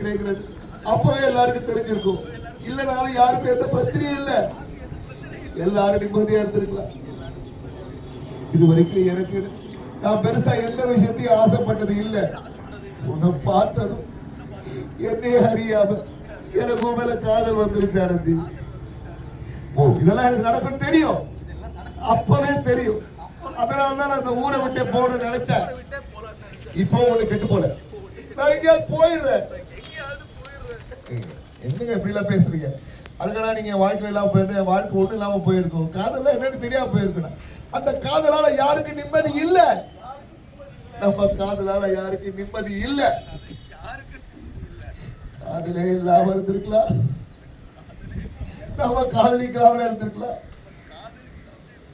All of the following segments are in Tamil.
கிடைக்கிறது. அப்பவே எல்லாருக்கும் தெரிஞ்சிருக்கும். இல்லைனாலும் யாருக்கும் எந்த பிரச்சனையும் இல்லை. எல்லாரும் நிம்மதியா இருந்திருக்கலாம். இது வரைக்கும் எனக்கு நான் பெருசா எந்த விஷயத்தையும் ஆசைப்பட்டது இல்லை. உன்னை பார்த்தனும் என்னையே அறியாம எனக்கு மேல காதல் வந்துருச்சு ஓ இதெல்லாம் எனக்கு நடக்கும் தெரியும். அப்பவே தெரியும். அதனால தான் நான் அந்த ஊரை விட்டே போகணும்னு நினைச்சேன். இப்போ உனக்கு கெட்டு போல. நான் எங்கேயாவது போயிடுறேன். என்னங்க இப்படி எல்லாம் பேசுறீங்க. அதுக்கெல்லாம் நீங்க வாழ்க்கையில எல்லாம் என் வாழ்க்கை ஒன்றும் இல்லாம போயிருக்கும். காதல்லாம் என்னன்னு தெரியாம போயிருக்கணும் அந்த காதலால யாருக்கு நிம்மதி இல்ல? நம்ம காதலால யாருக்கு நிம்மதி இல்ல? காதலே இல்லாம இருந்திருக்கலாம். நம்ம காதலிக்கலாம இருந்திருக்கலாம்.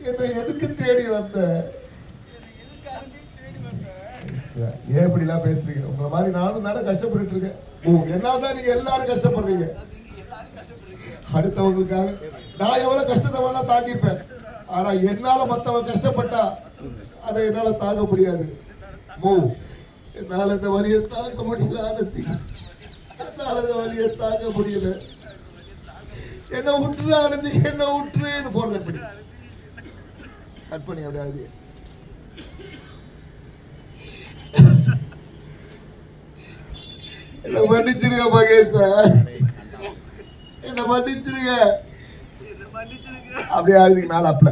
என்னை எதுக்கு தேடி வந்த? ஏன் இப்படிலாம் பேசுறீங்க? உங்களை மாதிரி நானும் தானே கஷ்டப்பட்டுட்டு இருக்கேன். ஓ என்னதான் நீங்க எல்லாரும் கஷ்டப்படுறீங்க. அடுத்தவங்களுக்காக நான் எவ்வளவு கஷ்டத்தை வேணா தாங்கிப்பேன். ஆனா என்னால மத்தவங்க கஷ்டப்பட்டா அதை என்னால தாங்க முடியாது. மூ என்னால இந்த வலியை தாங்க முடியல ஆனந்தி என்னால இந்த வலியை தாங்க முடியல. என்ன விட்டுரு ஆனந்தி என்ன விட்டுருன்னு போன் கட் பண்ணி. கட் பண்ணி அப்படியே என்ன மன்னிச்சிருங்க மகேஷ. என்ன மன்னிச்சிருங்க. அப்படியே அழுதிங்க மேல அப்ல